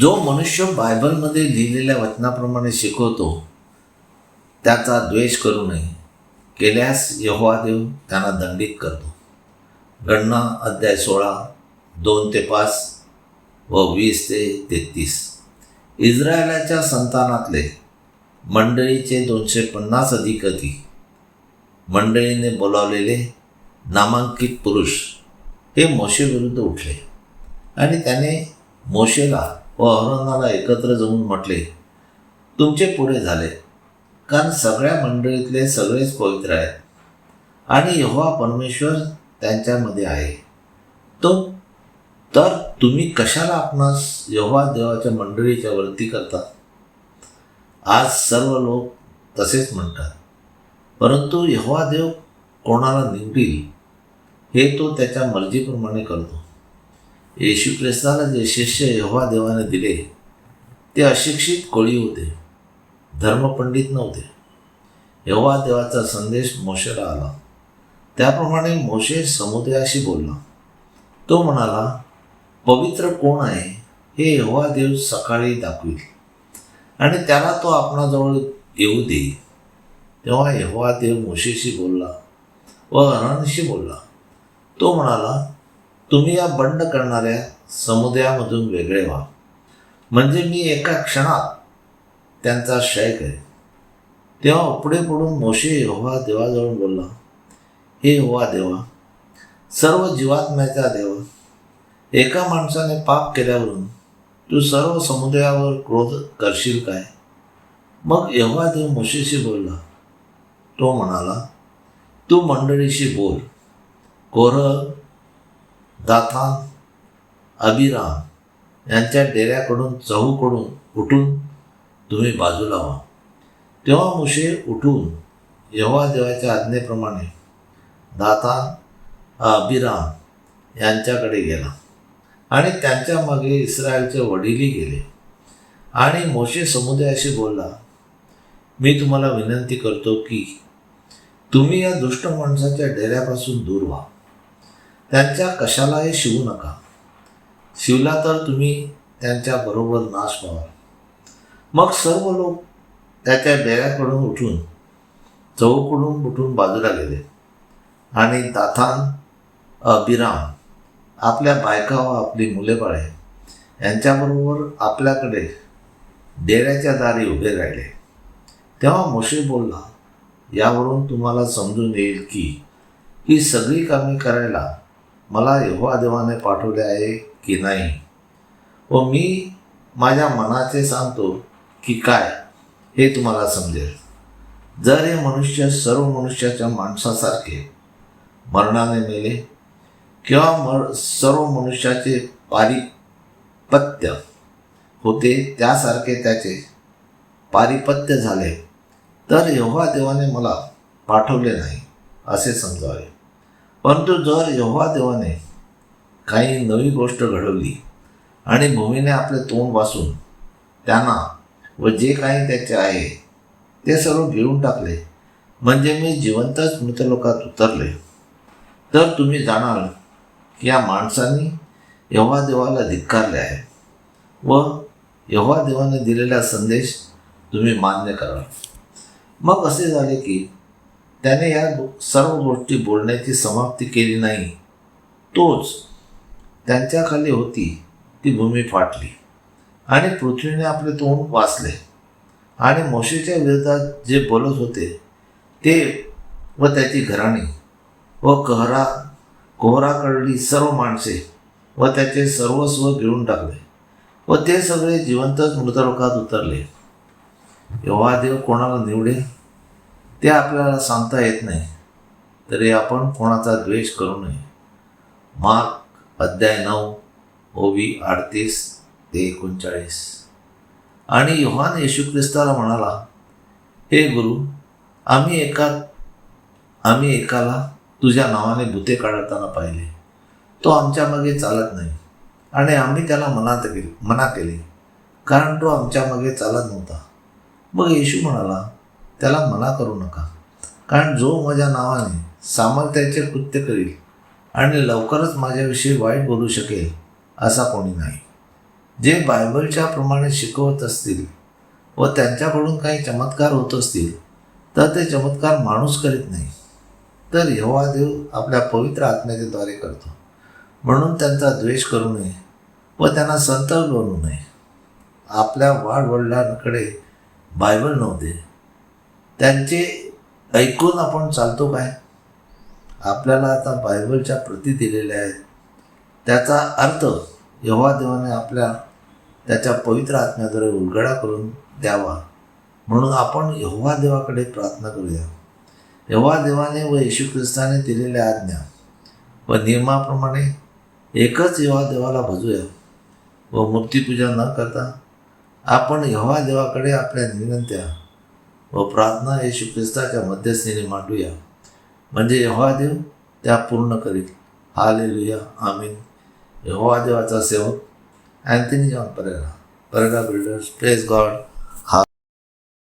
जो मनुष्य बायबलमध्ये लिहिलेल्या वचनाप्रमाणे शिकवतो त्याचा द्वेष करू नये. केल्यास यहोवा देव त्यांना दंडित करतो. गणना अध्याय सोळा दोन ते पाच व वीस ते तेहतीस. इस्रायलाच्या संतानातले मंडळीचे दोनशे पन्नास अधिकधी मंडळीने बोलावलेले नामांकित पुरुष हे मोशेविरुद्ध उठले आणि त्याने मोशेला व औरंगाला एकत्र जाऊन म्हटले तुमचे पुढे झाले. कारण सगळ्या मंडळीतले सगळेच पवित्र आहेत. आणि यहोवा परमेश्वर त्यांच्यामध्ये आहे. तो तर तुम्ही कशाला आपणास यहोवा देवाच्या मंडळीच्या वरती करता? आज सर्व लोक तसेच म्हणतात. परंतु यहोवा देव कोणाला निवडील हे तो त्याच्या मर्जीप्रमाणे करतो. येशू ख्रिस्ताला जे शिष्य यहोवा देवाने दिले ते अशिक्षित कोळी होते धर्मपंडित नव्हते. यहोवा देवाचा संदेश मोशेला आला. त्याप्रमाणे मोशे समुदायाशी बोलला. तो म्हणाला पवित्र कोण आहे हे यहोवा देव सकाळी दाखवील. आणि त्याला तो आपणाजवळ येऊ देईल. तेव्हा यहोवा देव मोशेशी बोलला व अननशी बोलला. तो म्हणाला तुम्ही या बंड करणाऱ्या समुदायामधून वेगळे व्हा. म्हणजे मी एका क्षणात त्यांचा क्षय करेन. तेव्हा पुढे पडून मोशे यहोवा देवाजवळ बोलला हे यहोवा देवा सर्व जीवात्म्याचा देवा एका माणसाने पाप केल्यावरून तू सर्व समुदायावर क्रोध करशील काय? मग यहोवा देव मोशेशी बोलला तो म्हणाला तू मंडळीशी बोल कोरह दाता अबिराम यांच्या डेऱ्याकडून चहूकडून उठून तुम्ही बाजूला व्हा तेव्हा मुशे उठून यव्हा देवाच्या आज्ञेप्रमाणे दाता अभिराम यांच्याकडे गेला आणि त्यांच्या मागे इस्रायलचे वडीलही गेले. आणि मोशे समुदायाशी बोलला मी तुम्हाला विनंती करतो की तुम्ही या दुष्ट माणसाच्या डेऱ्यापासून दूर व्हा. त्यांच्या कशालाही शिवू नका. शिवला तर तुम्ही त्यांच्या बरोबर नाश व्हाल मग सर्व लोक त्याच्या डेऱ्याकडून उठून चौकडून उठून बाजूला गेले. आणि दाथान अबिराम आपल्या बायका व आपली मुले बाळे यांच्याबरोबर आपल्याकडे डेऱ्याच्या दारी उभे राहिले. तेव्हा मोशे बोलला यावरून तुम्हाला समजून येईल की ही सगळी कामे करायला मला यहोवा देवाने पाठवले आहे की नाही? व मी माझ्या मनाचे सांगतो की काय हे तुम्हाला समजेल. जर हे मनुष्य सर्व मनुष्याच्या माणसासारखे मरणाने मेले किंवा मर सर्व मनुष्याचे पारिपत्य होते त्यासारखे त्याचे पारिपत्य झाले तर यहोवा देवाने मला पाठवले नाही असे समजावे. परंतु जर यहोवा देवाने काही नवी गोष्ट घडवली आणि भूमीने आपले तोंड वाचून त्यांना व जे काही त्याचे आहे ते सर्व गिळून टाकले म्हणजे मी जिवंतच मृतलोकात उतरले तर तुम्ही जाणाल की या माणसांनी यव्हा देवाला धिक्कारले आहे व यव्हा देवाने दिलेला संदेश तुम्ही मान्य कराल. मग असे झाले की त्याने या सर्व गोष्टी बोलण्याची समाप्ती केली नाही. तोच त्यांच्याखाली होती ती भूमी फाटली. आणि पृथ्वीने आपले तोंड वाचले. आणि मोशेच्या विरोधात जे बोलत होते ते व त्याची घराणी व कहरा कोहराकडली सर्व माणसे व त्याचे सर्वस्व गिळून टाकले व ते सगळे जिवंतच मृतलोकात उतरले. यहोवा देव कोणाला निवडेल? ते आपल्याला सांगता येत नाही. तरी आपण कोणाचा द्वेष करू नये. मार्क अध्याय नऊ ओवी अडतीस ते एकोणचाळीस. आणि योहान येशू ख्रिस्ताला म्हणाला हे गुरु आम्ही एका आम्ही एकाला तुझ्या नावाने भूते काढताना पाहिले. तो आमच्या मागे चालत नाही. आणि आम्ही त्याला मनात केली मना केली. कारण तो आमच्या मागे चालत नव्हता. मग येशू म्हणाला त्याला मना करू नका. कारण जो माझ्या नावाने सामर्थ्याचे कृत्य करील आणि लवकरच माझ्याविषयी वाईट बोलू शकेल असा कोणी नाही. जे बायबलच्या प्रमाणे शिकवत असतील व त्यांच्याकडून काही चमत्कार होत असतील तर ते चमत्कार माणूस करीत नाही. तर यहोवा देव आपल्या पवित्र आत्म्याच्याद्वारे करतो. म्हणून त्यांचा द्वेष करू नये व त्यांना संत बनवू नये. आपल्या वाडवडिलांकडे बायबल नव्हते. त्यांचे ऐकून आपण चालतो काय? आपल्याला आता बायबलच्या प्रती दिलेल्या आहेत. त्याचा अर्थ यव्हा देवाने आपल्या त्याच्या पवित्र आत्म्याद्वारे उलगडा करून द्यावा. म्हणून आपण यव्हा देवाकडे प्रार्थना करूया. यव्हा देवाने व येशू ख्रिस्ताने दिलेल्या आज्ञा व नियमाप्रमाणे एकच यव्हा देवाला भजूया व मूर्तीपूजा न करता आपण यव्हा देवाकडे आपल्या विनंत्या व प्रार्थना येशू ख्रिस्ताच्या मध्यस्थीने मांडूया. म्हणजे यहोवा देव त्या पूर्ण करील. हालेलुया. आमीन. यहोवा देवाचा सेवक Anthony John Pereira Pereira builders. Praise God